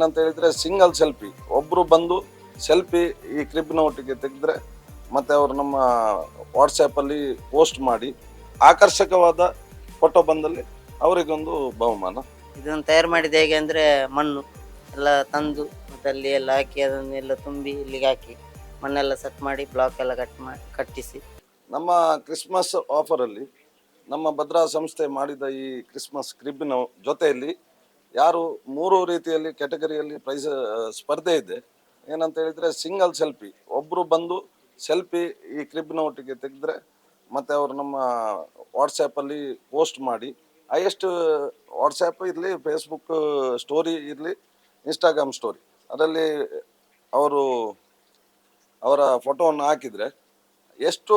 ಏನಂತ ಹೇಳಿದ್ರೆ single selfie. ಒಬ್ಬರು ಬಂದು ಸೆಲ್ಫಿ ಈ ಕ್ರಿಬ್ನ ಒಟ್ಟಿಗೆ ತೆಗೆದ್ರೆ ಮತ್ತೆ ಅವರು ನಮ್ಮ ವಾಟ್ಸ್ಆ್ಯಪ್ ಅಲ್ಲಿ ಪೋಸ್ಟ್ ಮಾಡಿ ಆಕರ್ಷಕವಾದ ಫೋಟೋ ಬಂದಲ್ಲಿ ಅವರಿಗೊಂದು ಬಹುಮಾನ. ಇದನ್ನು ತಯಾರು ಮಾಡಿದ ಹೇಗೆ ಅಂದರೆ ಮಣ್ಣು ಎಲ್ಲ ತಂದು ಮತ್ತೆ ಅಲ್ಲಿ ಎಲ್ಲ ಹಾಕಿ ಅದನ್ನೆಲ್ಲ ತುಂಬಿ ಇಲ್ಲಿಗೆ ಹಾಕಿ ಮಣ್ಣೆಲ್ಲ ಸೆಟ್ ಮಾಡಿ ಬ್ಲಾಕ್ ಎಲ್ಲ ಕಟ್ ಮಾಡಿ ಕಟ್ಟಿಸಿ. ನಮ್ಮ ಕ್ರಿಸ್ಮಸ್ ಆಫರಲ್ಲಿ ನಮ್ಮ ಭದ್ರಾ ಸಂಸ್ಥೆ ಮಾಡಿದ ಈ ಕ್ರಿಸ್ಮಸ್ ಕ್ರಿಬ್ನ ಜೊತೆಯಲ್ಲಿ ಯಾರು ಮೂರು ರೀತಿಯಲ್ಲಿ ಕ್ಯಾಟಗರಿಯಲ್ಲಿ ಪ್ರೈಸ್ ಸ್ಪರ್ಧೆ ಇದೆ. ಏನಂತ ಹೇಳಿದ್ರೆ ಸಿಂಗಲ್ ಸೆಲ್ಫಿ. ಒಬ್ಬರು ಬಂದು ಸೆಲ್ಫಿ ಈ ಕ್ರಿಬ್ನ ಒಟ್ಟಿಗೆ ತೆಗೆದ್ರೆ ಮತ್ತೆ ಅವರು ನಮ್ಮ ವಾಟ್ಸ್ಯಾಪಲ್ಲಿ ಪೋಸ್ಟ್ ಮಾಡಿ. ಹೈಯೆಸ್ಟ್ ವಾಟ್ಸ್ಯಾಪ್ ಇರಲಿ ಫೇಸ್ಬುಕ್ ಸ್ಟೋರಿ ಇರಲಿ ಇನ್ಸ್ಟಾಗ್ರಾಮ್ ಸ್ಟೋರಿ ಅದರಲ್ಲಿ ಅವರು ಅವರ ಫೋಟೋವನ್ನು ಹಾಕಿದರೆ ಎಷ್ಟು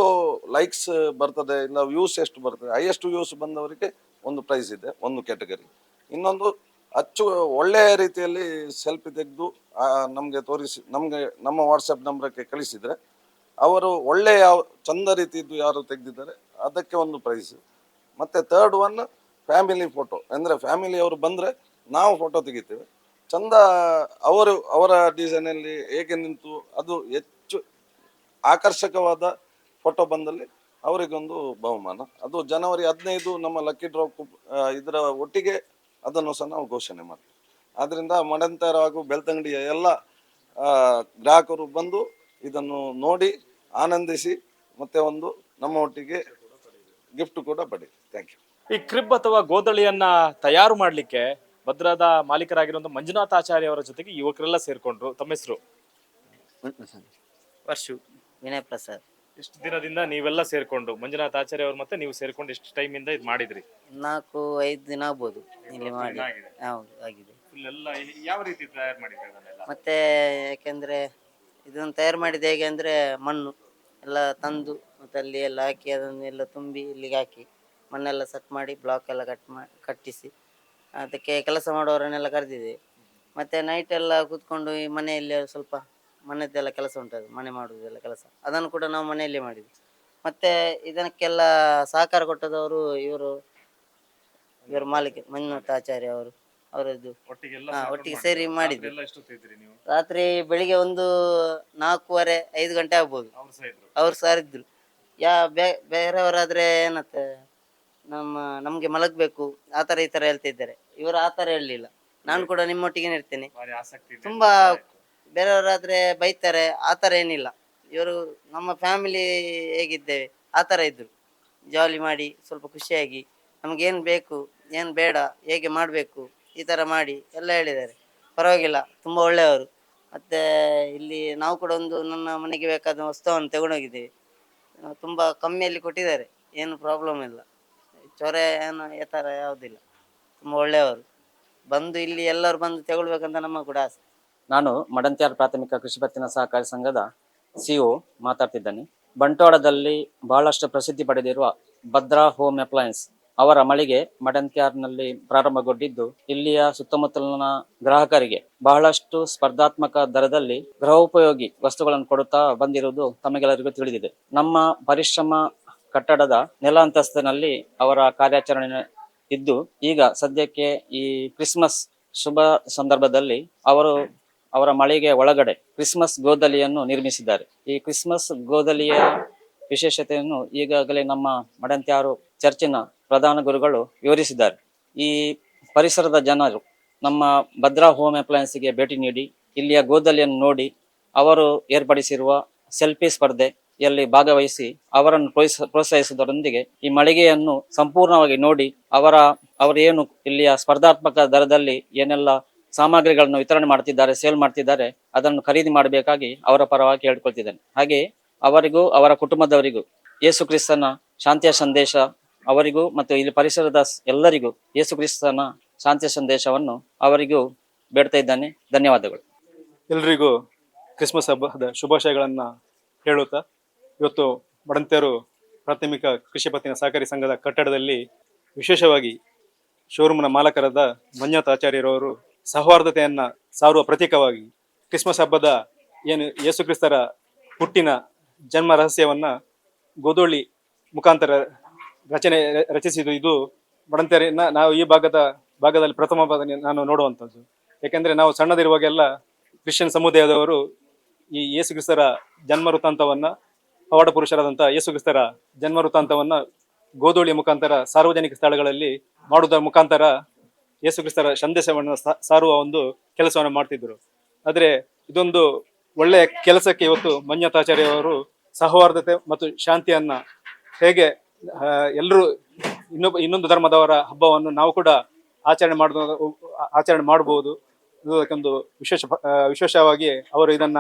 ಲೈಕ್ಸ್ ಬರ್ತದೆ ಇಲ್ಲ ವ್ಯೂಸ್ ಎಷ್ಟು ಬರ್ತದೆ, ಹೈಯೆಸ್ಟ್ ವ್ಯೂಸ್ ಬಂದವರಿಗೆ ಒಂದು ಪ್ರೈಸ್ ಇದೆ, ಒಂದು ಕ್ಯಾಟಗರಿ ಇನ್ನೊಂದು ಅಚ್ಚು ಒಳ್ಳೆಯ ರೀತಿಯಲ್ಲಿ ಸೆಲ್ಫಿ ತೆಗೆದು ನಮಗೆ ತೋರಿಸಿ, ನಮಗೆ, ನಮ್ಮ ವಾಟ್ಸಪ್ ನಂಬರ್ಗೆ ಕಳಿಸಿದರೆ, ಅವರು ಒಳ್ಳೆಯ ಯಾವ ಚಂದ ರೀತಿಯದ್ದು ಯಾರು ತೆಗೆದಿದ್ದಾರೆ, ಅದಕ್ಕೆ ಒಂದು ಪ್ರೈಸ್ ಮತ್ತು ತರ್ಡ್ ಒನ್ ಫ್ಯಾಮಿಲಿ ಫೋಟೋ ಅಂದರೆ ಫ್ಯಾಮಿಲಿಯವರು ಬಂದರೆ ನಾವು ಫೋಟೋ ತೆಗಿತೇವೆ. ಚಂದ ಅವರು, ಅವರ ಡಿಸೈನಲ್ಲಿ ಹೇಗೆ ನಿಂತು, ಅದು ಹೆಚ್ಚು ಆಕರ್ಷಕವಾದ ಫೋಟೋ ಬಂದಲ್ಲಿ ಅವರಿಗೊಂದು ಬಹುಮಾನ. ಅದು ಜನವರಿ ಹದಿನೈದು, ನಮ್ಮ ಲಕ್ಕಿ ಡ್ರಾಪ್ ಇದರ ಒಟ್ಟಿಗೆ ಅದನ್ನು ಸಹ ನಾವು ಘೋಷಣೆ ಮಾಡ್ತೀವಿ. ಆದ್ದರಿಂದ ಮಡಂತರ ಹಾಗೂ ಬೆಳ್ತಂಗಡಿಯ ಎಲ್ಲ ಗ್ರಾಹಕರು ಬಂದು ಇದನ್ನು ನೋಡಿ ಆನಂದಿಸಿ ಮತ್ತೆ ಒಂದು ನಮ್ಮ ಒಟ್ಟಿಗೆ ಗಿಫ್ಟ್ ಕೂಡ ಪಡಿ ಥ್ಯಾಂಕ್ ಯು ಈ ಕ್ರಿಬ್ ಅಥವಾ ಗೋದಳಿಯನ್ನ ತಯಾರು ಮಾಡಲಿಕ್ಕೆ ಭದ್ರಾದ ಮಾಲೀಕರಾಗಿರುವಂಥ ಮಂಜುನಾಥ ಆಚಾರ್ಯ ಅವರ ಜೊತೆಗೆ ಯುವಕರೆಲ್ಲ ಸೇರ್ಕೊಂಡ್ರು. ತಮ್ಮ ಹೆಸರು? ವರ್ಷು ವಿನಯ್ ಪ್ರಸಾದ್ ಎಷ್ಟು ದಿನದಿಂದ ನೀವೆಲ್ಲ ಸೇರ್ಕೊಂಡು ಮಂಜುನಾಥ್ ಆಚಾರ್ಯ ಅವ್ರು ಮತ್ತೆ ನೀವು ಸೇರ್ಕೊಂಡು ಎಷ್ಟು ಟೈಮ್ ಇಂದ ಇದು ಮಾಡಿದ್ರಿ? ನಾಲ್ಕು ಐದು ದಿನ ಆಗ್ಬೋದು ಇಲ್ಲಿ ಮಾಡಿ. ಆಗಿದೆ. ಹೌದು ಆಗಿದೆ. ಫುಲ್ ಎಲ್ಲ ಯಾವ ರೀತಿ ತಯಾರು ಮಾಡಿದ್ರಿ ಅದನ್ನೆಲ್ಲ? ಮತ್ತೆ ಯಾಕೆಂದ್ರೆ ಇದನ್ನು ತಯಾರು ಮಾಡಿದ ಹೇಗೆ ಅಂದ್ರೆ ಮಣ್ಣು ಎಲ್ಲ ತಂದು ಮತ್ತೆ ಅಲ್ಲಿ ಎಲ್ಲ ಹಾಕಿ ಅದನ್ನೆಲ್ಲ ತುಂಬಿ ಇಲ್ಲಿಗೆ ಹಾಕಿ ಮಣ್ಣೆಲ್ಲ ಸೆಟ್ ಮಾಡಿ ಬ್ಲಾಕ್ ಎಲ್ಲ ಕಟ್ ಮಾ ಕಟ್ಟಿಸಿ ಅದಕ್ಕೆ ಕೆಲಸ ಮಾಡೋರನ್ನೆಲ್ಲ ಕರೆದಿದೆ ಮತ್ತೆ ನೈಟ್ ಎಲ್ಲ ಕೂತ್ಕೊಂಡು ಈ ಮನೆಯಲ್ಲಿ ಸ್ವಲ್ಪ ಮನೆಯದ್ದೆಲ್ಲ ಕೆಲಸ ಉಂಟದು ಮನೆ ಮಾಡುವುದೆಲ್ಲ ಕೆಲಸ. ಅದನ್ನು ಕೂಡ ನಾವು ಮನೆಯಲ್ಲೇ ಮಾಡಿದ್ವಿ. ಮತ್ತೆ ಇದಕ್ಕೆಲ್ಲ ಸಹಕಾರ ಕೊಟ್ಟದವರು ಇವರು ಇವರು ಮಾಲೀಕ ಮಂಜುನಾಥ ಆಚಾರ್ಯ ಅವರು ಅವರದ್ದು. ಹಾ, ಒಟ್ಟಿಗೆ ಸೇರಿ ಮಾಡಿದ್ವಿ. ರಾತ್ರಿ ಬೆಳಿಗ್ಗೆ ಒಂದು ನಾಲ್ಕೂವರೆ ಐದು ಗಂಟೆ ಆಗ್ಬೋದು. ಅವ್ರು ಸಹ ಇದ್ರು. ಯಾ ಬೇ ಬೇರೆಯವರಾದ್ರೆ ಏನತ್ತೆ ನಮ್ಮ ನಮ್ಗೆ ಮಲಗಬೇಕು ಆ ಥರ ಈ ತರ ಹೇಳ್ತಿದ್ದಾರೆ. ಇವರು ಆತರ ಥರ ಹೇಳಲಿಲ್ಲ. ನಾನು ಕೂಡ ನಿಮ್ಮೊಟ್ಟಿಗೆ ಇರ್ತೇನೆ. ತುಂಬಾ ಬೇರೆಯವರಾದ್ರೆ ಬೈತಾರೆ, ಆ ಥರ ಏನಿಲ್ಲ. ಇವರು ನಮ್ಮ ಫ್ಯಾಮಿಲಿ ಹೇಗಿದ್ದೇವೆ, ಆ ಥರ ಇದ್ರು. ಜಾಲಿ ಮಾಡಿ, ಸ್ವಲ್ಪ ಖುಷಿಯಾಗಿ, ನಮಗೇನು ಬೇಕು, ಏನು ಬೇಡ, ಹೇಗೆ ಮಾಡಬೇಕು, ಈ ಥರ ಮಾಡಿ ಎಲ್ಲ ಹೇಳಿದ್ದಾರೆ. ಪರವಾಗಿಲ್ಲ, ತುಂಬ ಒಳ್ಳೆಯವರು. ಮತ್ತು ಇಲ್ಲಿ ನಾವು ಕೂಡ ಒಂದು ನನ್ನ ಮನೆಗೆ ಬೇಕಾದ ವಸ್ತುವನ್ನು ತಗೊಂಡೋಗಿದ್ದೇವೆ. ತುಂಬ ಕಮ್ಮಿಯಲ್ಲಿ ಕೊಟ್ಟಿದ್ದಾರೆ, ಏನು ಪ್ರಾಬ್ಲಮ್ ಇಲ್ಲ. ಚೊರೆ ಏನು ಈ ಥರ ಯಾವುದಿಲ್ಲ. ತುಂಬ ಒಳ್ಳೆಯವರು. ಬಂದು ಇಲ್ಲಿ ಎಲ್ಲರೂ ಬಂದು ತಗೊಳ್ಬೇಕಂತ ನಮ್ಮ ಕೂಡ ಆಸೆ. ನಾನು ಮಡಂತ್ಯಾರ್ ಪ್ರಾಥಮಿಕ ಕೃಷಿ ಪತ್ತಿನ ಸಹಕಾರಿ ಸಂಘದ ಸಿಒ ಮಾತಾಡ್ತಿದ್ದೇನೆ. ಬಂಟ್ವಾಳದಲ್ಲಿ ಬಹಳಷ್ಟು ಪ್ರಸಿದ್ಧಿ ಪಡೆದಿರುವ ಭದ್ರಾ ಹೋಮ್ ಅಪ್ಲಯನ್ಸ್ ಅವರ ಮಳಿಗೆ ಮಡಂತ್ಯಾರ್ನಲ್ಲಿ ಪ್ರಾರಂಭಗೊಂಡಿದ್ದು, ಇಲ್ಲಿಯ ಸುತ್ತಮುತ್ತಲಿನ ಗ್ರಾಹಕರಿಗೆ ಬಹಳಷ್ಟು ಸ್ಪರ್ಧಾತ್ಮಕ ದರದಲ್ಲಿ ಗೃಹೋಪಯೋಗಿ ವಸ್ತುಗಳನ್ನು ಕೊಡುತ್ತಾ ಬಂದಿರುವುದು ತಮಗೆಲ್ಲರಿಗೂ ತಿಳಿದಿದೆ. ನಮ್ಮ ಪರಿಶ್ರಮ ಕಟ್ಟಡದ ನೆಲ ಅಂತಸ್ತಿನಲ್ಲಿ ಅವರ ಕಾರ್ಯಾಚರಣೆ ಇದ್ದು, ಈಗ ಸದ್ಯಕ್ಕೆ ಈ ಕ್ರಿಸ್ಮಸ್ ಶುಭ ಸಂದರ್ಭದಲ್ಲಿ ಅವರು ಅವರ ಮಳಿಗೆ ಒಳಗಡೆ ಕ್ರಿಸ್ಮಸ್ ಗೋದಲಿಯನ್ನು ನಿರ್ಮಿಸಿದ್ದಾರೆ. ಈ ಕ್ರಿಸ್ಮಸ್ ಗೋದಲಿಯ ವಿಶೇಷತೆಯನ್ನು ಈಗಾಗಲೇ ನಮ್ಮ ಮಡಂತ್ಯಾರು ಚರ್ಚಿನ ಪ್ರಧಾನ ಗುರುಗಳು ವಿವರಿಸಿದ್ದಾರೆ. ಈ ಪರಿಸರದ ಜನರು ನಮ್ಮ ಭದ್ರಾ ಹೋಮ್ ಅಪ್ಲಯನ್ಸ್ಗೆ ಭೇಟಿ ನೀಡಿ, ಇಲ್ಲಿಯ ಗೋದಲಿಯನ್ನು ನೋಡಿ ಅವರು ಏರ್ಪಡಿಸಿರುವ ಸೆಲ್ಫಿ ಸ್ಪರ್ಧೆಯಲ್ಲಿ ಭಾಗವಹಿಸಿ ಅವರನ್ನು ಪ್ರೋತ್ಸ, ಪ್ರೋತ್ಸಾಹಿಸುವುದರೊಂದಿಗೆ ಈ ಮಳಿಗೆಯನ್ನು ಸಂಪೂರ್ಣವಾಗಿ ನೋಡಿ ಅವರ, ಅವರೇನು ಇಲ್ಲಿಯ ಸ್ಪರ್ಧಾತ್ಮಕ ದರದಲ್ಲಿ ಏನೆಲ್ಲ ಸಾಮಗ್ರಿಗಳನ್ನು ವಿತರಣೆ ಮಾಡ್ತಿದ್ದಾರೆ, ಸೇಲ್ ಮಾಡ್ತಿದ್ದಾರೆ, ಅದನ್ನು ಖರೀದಿ ಮಾಡಬೇಕಾಗಿ ಅವರ ಪರವಾಗಿ ಹೇಳ್ಕೊಳ್ತಿದ್ದೇನೆ. ಹಾಗೆ ಅವರಿಗೂ, ಅವರ ಕುಟುಂಬದವರಿಗೂ, ಯೇಸು ಕ್ರಿಸ್ತನ ಶಾಂತಿಯ ಸಂದೇಶ, ಅವರಿಗೂ ಮತ್ತು ಇಲ್ಲಿ ಪರಿಸರದ ಎಲ್ಲರಿಗೂ ಯೇಸು ಕ್ರಿಸ್ತನ ಶಾಂತಿಯ ಸಂದೇಶವನ್ನು ಅವರಿಗೂ ಬೇಡ್ತಾ ಇದ್ದಾನೆ. ಧನ್ಯವಾದಗಳು. ಎಲ್ರಿಗೂ ಕ್ರಿಸ್ಮಸ್ ಹಬ್ಬದ ಶುಭಾಶಯಗಳನ್ನು ಹೇಳುತ್ತಾ, ಇವತ್ತು ಮಡಂತೇರು ಪ್ರಾಥಮಿಕ ಕೃಷಿ ಪತ್ತಿನ ಸಹಕಾರಿ ಸಂಘದ ಕಟ್ಟಡದಲ್ಲಿ ವಿಶೇಷವಾಗಿ ಶೋರೂಮ್ನ ಮಾಲಕರಾದ ಮಂಜುನಾಥ್ ಆಚಾರ್ಯರವರು ಸೌಹಾರ್ದತೆಯನ್ನ ಸಾರುವ ಪ್ರತೀಕವಾಗಿ ಕ್ರಿಸ್ಮಸ್ ಹಬ್ಬದ ಏನು ಯೇಸು ಕ್ರಿಸ್ತರ ಹುಟ್ಟಿನ ಜನ್ಮ ರಹಸ್ಯವನ್ನ ಗೋಧೋಳಿ ಮುಖಾಂತರ ರಚನೆ ರಚಿಸಿದ್ದು ಇದು ಮಡಂತೇರಿನ ನಾವು ಈ ಭಾಗದ ಭಾಗದಲ್ಲಿ ಪ್ರಥಮ ನಾನು ನೋಡುವಂಥದ್ದು. ಯಾಕೆಂದರೆ ನಾವು ಸಣ್ಣದಿರುವಾಗೆಲ್ಲ ಕ್ರಿಶ್ಚಿಯನ್ ಸಮುದಾಯದವರು ಈ ಯೇಸು ಕ್ರಿಸ್ತರ ಜನ್ಮ ವೃತ್ತಾಂತವನ್ನ, ಪವಾಡ ಪುರುಷರಾದಂಥ ಯೇಸುಕ್ರಿಸ್ತರ ಜನ್ಮ ವೃತ್ತಾಂತವನ್ನ ಗೋಧೂಳಿಯ ಮುಖಾಂತರ ಸಾರ್ವಜನಿಕ ಸ್ಥಳಗಳಲ್ಲಿ ಮಾಡುವುದರ ಮುಖಾಂತರ ಯೇಸು ಕ್ರಿಸ್ತರ ಸಂದೇಶವನ್ನು ಸಾರುವ ಒಂದು ಕೆಲಸವನ್ನು ಮಾಡ್ತಿದ್ರು ಆದ್ರೆ ಇದೊಂದು ಒಳ್ಳೆಯ ಕೆಲಸಕ್ಕೆ ಇವತ್ತು ಮಂಜುನಾಥಾಚಾರ್ಯ ಅವರು ಸೌಹಾರ್ದತೆ ಮತ್ತು ಶಾಂತಿಯನ್ನ ಹೇಗೆ ಎಲ್ಲರೂ ಇನ್ನೊಬ್ಬ, ಇನ್ನೊಂದು ಧರ್ಮದವರ ಹಬ್ಬವನ್ನು ನಾವು ಕೂಡ ಆಚರಣೆ ಮಾಡ ಆಚರಣೆ ಮಾಡಬಹುದು ಅನ್ನೋದಕ್ಕೊಂದು ವಿಶೇಷ ವಿಶೇಷವಾಗಿ ಅವರು ಇದನ್ನ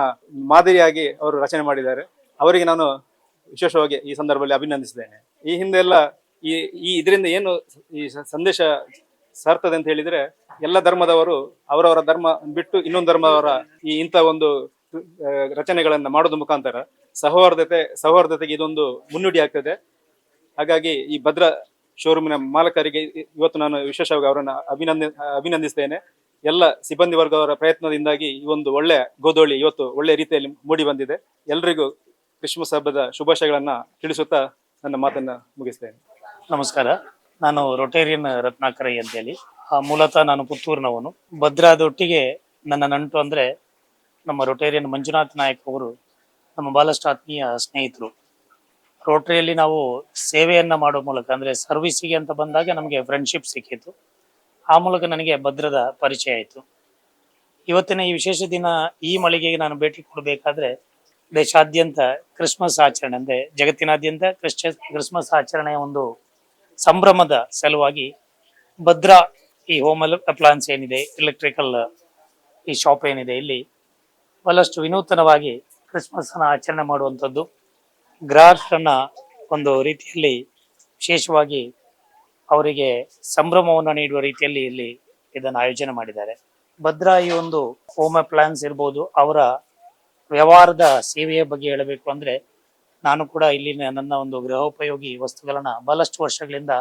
ಮಾದರಿಯಾಗಿ ಅವರು ರಚನೆ ಮಾಡಿದ್ದಾರೆ. ಅವರಿಗೆ ನಾನು ವಿಶೇಷವಾಗಿ ಈ ಸಂದರ್ಭದಲ್ಲಿ ಅಭಿನಂದಿಸಿದ್ದೇನೆ ಈ ಹಿಂದೆ ಎಲ್ಲ ಈ ಈ ಇದರಿಂದ ಏನು ಈ ಸಂದೇಶ ಸಾರ್ತದೆ ಅಂತ ಹೇಳಿದ್ರೆ, ಎಲ್ಲ ಧರ್ಮದವರು ಅವರವರ ಧರ್ಮ ಬಿಟ್ಟು ಇನ್ನೊಂದು ಧರ್ಮದವರ ಈ ಇಂಥ ಒಂದು ರಚನೆಗಳನ್ನು ಮಾಡೋದ್ರ ಮುಖಾಂತರ ಸೌಹಾರ್ದತೆ ಸೌಹಾರ್ದತೆಗೆ ಇದೊಂದು ಮುನ್ನುಡಿ ಆಗ್ತದೆ. ಹಾಗಾಗಿ ಈ ಭದ್ರ ಶೋರೂಮಿನ ಮಾಲಕರಿಗೆ ಇವತ್ತು ನಾನು ವಿಶೇಷವಾಗಿ ಅವರನ್ನ ಅಭಿನಂದಿ, ಅಭಿನಂದಿಸ್ತೇನೆ. ಎಲ್ಲ ಸಿಬ್ಬಂದಿ ವರ್ಗದವರ ಪ್ರಯತ್ನದಿಂದಾಗಿ ಈ ಒಂದು ಒಳ್ಳೆ ಗೋಧೋಳಿ ಇವತ್ತು ಒಳ್ಳೆ ರೀತಿಯಲ್ಲಿ ಮೂಡಿ ಬಂದಿದೆ. ಎಲ್ರಿಗೂ ಕ್ರಿಸ್ಮಸ್ ಹಬ್ಬದ ಶುಭಾಶಯಗಳನ್ನ ತಿಳಿಸುತ್ತಾ ನನ್ನ ಮಾತನ್ನ ಮುಗಿಸ್ತೇನೆ. ನಮಸ್ಕಾರ. ನಾನು ರೊಟೇರಿಯನ್ ಅಂತೇಳಿ. ಆ, ಮೂಲತಃ ನಾನು ಪುತ್ತೂರಿನವನು. ಭದ್ರಾದೊಟ್ಟಿಗೆ ನನ್ನ ನಂಟು ಅಂದ್ರೆ ನಮ್ಮ ರೊಟೇರಿಯನ್ ಮಂಜುನಾಥ್ ನಾಯಕ್ ಅವರು ನಮ್ಮ ಬಹಳಷ್ಟು ಆತ್ಮೀಯ ಸ್ನೇಹಿತರು. ರೋಟರಿಯಲ್ಲಿ ನಾವು ಸೇವೆಯನ್ನ ಮಾಡೋ ಮೂಲಕ ಅಂದ್ರೆ ಸರ್ವಿಸಿಗೆ ಅಂತ ಬಂದಾಗ ನಮಗೆ ಫ್ರೆಂಡ್ಶಿಪ್ ಸಿಕ್ಕಿತ್ತು ಆ ಮೂಲಕ ನನಗೆ ಭದ್ರದ ಪರಿಚಯ ಆಯಿತು. ಇವತ್ತಿನ ಈ ವಿಶೇಷ ದಿನ ಈ ಮಳಿಗೆಗೆ ನಾನು ಭೇಟಿ ಕೊಡಬೇಕಾದ್ರೆ ದೇಶಾದ್ಯಂತ ಕ್ರಿಸ್ಮಸ್ ಆಚರಣೆ ಅಂದ್ರೆ ಜಗತ್ತಿನಾದ್ಯಂತ ಕ್ರಿಶ್ಚ ಕ್ರಿಸ್ಮಸ್ ಆಚರಣೆಯ ಒಂದು ಸಂಭ್ರಮದ ಸಲುವಾಗಿ ಭದ್ರಾ ಈ ಹೋಮ್ ಅಪ್ಲಾಯನ್ಸ್ ಏನಿದೆ ಎಲೆಕ್ಟ್ರಿಕಲ್ ಈ ಶಾಪ್ ಏನಿದೆ, ಇಲ್ಲಿ ಬಹಳಷ್ಟು ವಿನೂತನವಾಗಿ ಕ್ರಿಸ್ಮಸ್ ಅನ್ನ ಆಚರಣೆ ಮಾಡುವಂಥದ್ದು. ಗ್ರಾಹಕರನ್ನ ಒಂದು ರೀತಿಯಲ್ಲಿ ವಿಶೇಷವಾಗಿ ಅವರಿಗೆ ಸಂಭ್ರಮವನ್ನು ನೀಡುವ ರೀತಿಯಲ್ಲಿ ಇಲ್ಲಿ ಇದನ್ನು ಆಯೋಜನೆ ಮಾಡಿದ್ದಾರೆ. ಭದ್ರಾ ಈ ಒಂದು ಹೋಮ್ ಅಪ್ಲಾಯನ್ಸ್ ಇರ್ಬೋದು, ಅವರ ವ್ಯವಹಾರದ ಸೇವೆಯ ಬಗ್ಗೆ ಹೇಳಬೇಕು ಅಂದ್ರೆ ನಾನು ಕೂಡ ಇಲ್ಲಿನ ನನ್ನ ಒಂದು ಗೃಹೋಪಯೋಗಿ ವಸ್ತುಗಳನ್ನ ಬಹಳಷ್ಟು ವರ್ಷಗಳಿಂದ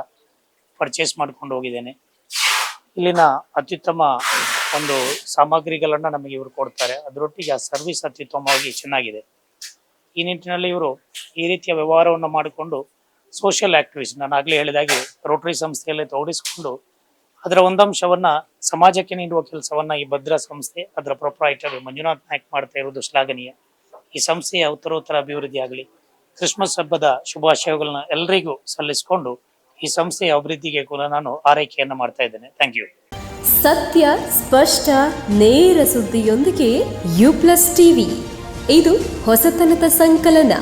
ಪರ್ಚೇಸ್ ಮಾಡ್ಕೊಂಡು ಹೋಗಿದ್ದೇನೆ. ಇಲ್ಲಿನ ಅತ್ಯುತ್ತಮ ಒಂದು ಸಾಮಗ್ರಿಗಳನ್ನ ನಮಗೆ ಇವರು ಕೊಡ್ತಾರೆ. ಅದರೊಟ್ಟಿಗೆ ಆ ಸರ್ವಿಸ್ ಅತ್ಯುತ್ತಮವಾಗಿ ಚೆನ್ನಾಗಿದೆ. ಈ ನಿಟ್ಟಿನಲ್ಲಿ ಇವರು ಈ ರೀತಿಯ ವ್ಯವಹಾರವನ್ನು ಮಾಡಿಕೊಂಡು ಸೋಷಿಯಲ್ ಆಕ್ಟಿವಿಸ್ಟ್ ನಾನು ಆಗ್ಲೇ ಹೇಳಿದಾಗೆ ರೋಟರಿ ಸಂಸ್ಥೆಯಲ್ಲಿ ತೋಡಿಸಿಕೊಂಡು ಅದರ ಒಂದಂಶವನ್ನ ಸಮಾಜಕ್ಕೆ ನೀಡುವ ಕೆಲಸವನ್ನ ಈ ಭದ್ರಾ ಸಂಸ್ಥೆ, ಅದರ ಪ್ರೊಪ್ರೈಟರ್ ಮಂಜುನಾಥ್ ನಾಯ್ಕ್ ಮಾಡ್ತಾ ಇರುವುದು ಶ್ಲಾಘನೀಯ. ಈ ಸಂಸ್ಥೆಯ ಉತ್ತರೋತ್ತರ ಅಭಿವೃದ್ಧಿ ಆಗಲಿ ಕ್ರಿಸ್ಮಸ್ ಹಬ್ಬದ ಶುಭಾಶಯಗಳನ್ನ ಎಲ್ಲರಿಗೂ ಸಲ್ಲಿಸಿಕೊಂಡು ಈ ಸಂಸ್ಥೆಯ ಅಭಿವೃದ್ಧಿಗೆ ಕೂಡ ನಾನು ಆರೈಕೆಯನ್ನು ಮಾಡ್ತಾ ಇದ್ದೇನೆ. ಥ್ಯಾಂಕ್ ಯು ಸತ್ಯ, ಸ್ಪಷ್ಟ, ನೇರ ಸುದ್ದಿಯೊಂದಿಗೆ ಯು ಪ್ಲಸ್ ಟಿವಿ ಇದು ಹೊಸತನದ ಸಂಕಲನ.